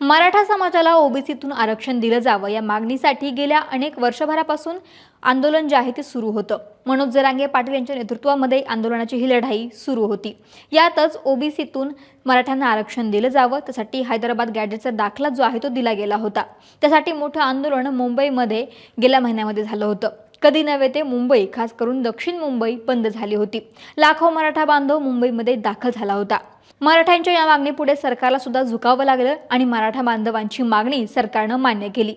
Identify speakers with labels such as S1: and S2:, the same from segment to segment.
S1: मराठा समाजाला ओबीसीतून आरक्षण दिलं जावं या मागणीसाठी गेल्या अनेक वर्षभरापासून आंदोलन जे आहे ते सुरू होतं. मनोज जरांगे पाटील यांच्या नेतृत्वामध्ये आंदोलनाची ही लढाई सुरू होती. यातच ओबीसीतून मराठ्यांना आरक्षण दिलं जावं त्यासाठी हैदराबाद गॅजेटचा दाखला जो आहे तो दिला गेला होता. त्यासाठी मोठं आंदोलन मुंबईमध्ये गेल्या महिन्यामध्ये झालं होतं. कधी नव्हे ते मुंबई खास करून दक्षिण मुंबई बंद झाली होती. लाखो मराठा बांधव मुंबईमध्ये दाखल झाला होता. मराठ्यांच्या या मागणीपुढे सरकारला सुद्धा झुकावं लागलं आणि मराठा बांधवांची मागणी सरकारनं मान्य केली.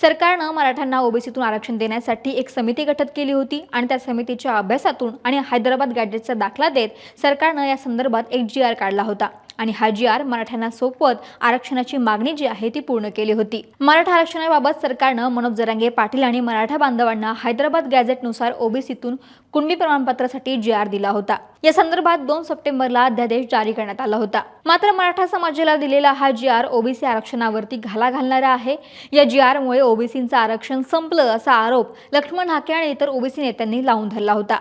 S1: सरकारनं मराठ्यांना ओबीसीतून आरक्षण देण्यासाठी एक समिती गठीत केली होती आणि त्या समितीच्या अभ्यासातून आणि हैदराबाद गॅजेटचा दाखला देत सरकारनं या संदर्भात एक जी आर काढला होता. आणि हा आर मराठ्यांना सोपवत आरक्षणाची मागणी जी आहे ती पूर्ण केली होती. मराठा आरक्षणाबाबत सरकारनं मनोज जरांगे पाटील आणि मराठा बांधवांना हैदराबाद गॅझेटनुसार ओबीसीतून कुणबी प्रमाणपत्रासाठी जी आर दिला होता. या संदर्भात दोन सप्टेंबरला अध्यादेश जारी करण्यात आला होता. मात्र मराठा समाजाला दिलेला हा जी आर ओबीसी आरक्षणावरती घाला घालणारा आहे. या जी आरमुळे ओबीसींचं आरक्षण संपलं असा आरोप लक्ष्मण हाके आणि इतर ओबीसी नेत्यांनी लावून धरला होता.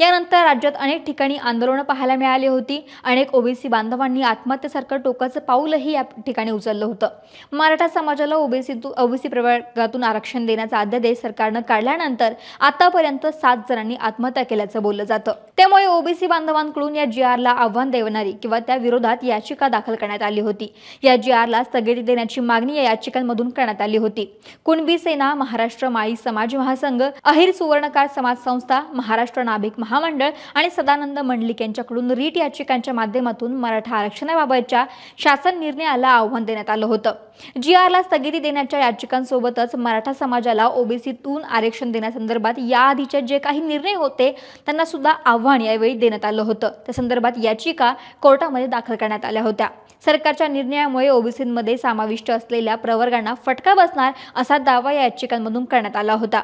S1: यानंतर राज्यात अनेक ठिकाणी आंदोलनं पाहायला मिळाली होती. अनेक ओबीसी बांधवांनी आत्महत्येसारखं टोकाचं पाऊलही या ठिकाणी उचललं होतं. मराठा समाजाला ओबीसी ओबीसी प्रवर्गातून आरक्षण देण्याचा अध्यादेश सरकारनं काढल्यानंतर आतापर्यंत सात जणांनी आत्महत्या केल्याचं बोललं जातं. त्यामुळे ओबीसी बांधवांकडून या जी आरला आव्हान देणारी किंवा त्या विरोधात याचिका दाखल करण्यात आली होती. या जी आरला स्थगिती देण्याची मागणी या याचिकांमधून करण्यात आली होती. कुणबी सेना महाराष्ट्र माळी समाज महासंघ अहिर सुवर्णकार समाज संस्था महाराष्ट्र नाभिक महामंडळ आणि सदानंद मंडलिक यांच्याकडून रीट याचिकांच्या माध्यमातून मराठा आरक्षणाबाबतच्या शासन निर्णयाला आव्हान देण्यात आलं होतं. जी आरला स्थगिती देण्याच्या याचिकांसोबतच मराठा समाजाला ओबीसीतून आरक्षण देण्यासंदर्भात याआधीचे जे काही निर्णय होते त्यांना सुद्धा आव्हान यावेळी देण्यात आलं होतं. त्या संदर्भात याचिका कोर्टामध्ये दाखल करण्यात आल्या होत्या. सरकारच्या निर्णयामुळे ओबीसीमध्ये समाविष्ट असलेल्या प्रवर्गांना फटका बसणार असा दावा या याचिकांमधून करण्यात आला होता.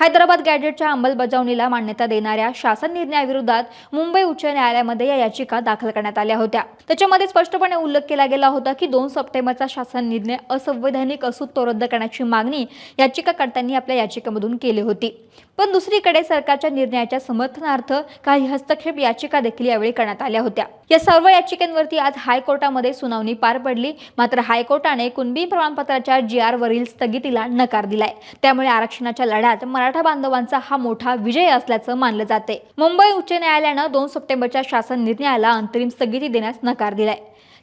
S1: हैदराबाद गॅजेटच्या अंमलबजावणीला मान्यता देणाऱ्या शासन निर्णयाविरोधात मुंबई उच्च न्यायालयामध्ये या याचिका दाखल करण्यात आल्या होत्या. त्याच्यामध्ये स्पष्टपणे उल्लेख केला गेला होता की दोन सप्टेंबरचा शासन निर्णय असंवैधानिक असून तो रद्द करण्याची मागणी याचिकाकर्त्यांनी आपल्या याचिकेमधून केली होती. पण दुसरीकडे सरकारच्या निर्णयाच्या समर्थनार्थ काही हस्तक्षेप याचिका देखील यावेळी करण्यात आल्या होत्या. या सर्व याचिकांवरती आज हायकोर्टामध्ये सुनावणी पार पडली. मात्र हायकोर्टाने कुणबी प्रमाणपत्राच्या जी आर वरील स्थगितीला नकार दिलाय. त्यामुळे आरक्षणाच्या लढ्यात मराठा बांधवांचा हा मोठा विजय असल्याचं मानलं जाते. मुंबई उच्च न्यायालयानं दोन सप्टेंबरच्या शासन निर्णयाला अंतरिम स्थगिती देण्यास नकार दिलाय.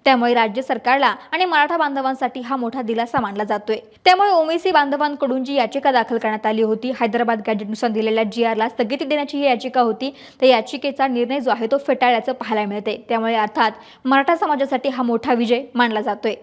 S1: त्यामुळे राज्य सरकारला आणि मराठा बांधवांसाठी हा मोठा दिलासा मानला जातोय. त्यामुळे ओबीसी बांधवांकडून जी याचिका दाखल करण्यात आली होती हैदराबाद गॅजेटनुसार दिलेल्या जी आरला स्थगिती देण्याची ही याचिका होती त्या याचिकेचा निर्णय जो आहे तो फेटाळल्याचं पाहायला मिळते त्यामुळे अर्थात मराठा समाजासाठी हा मोठा विजय मानला जातोय.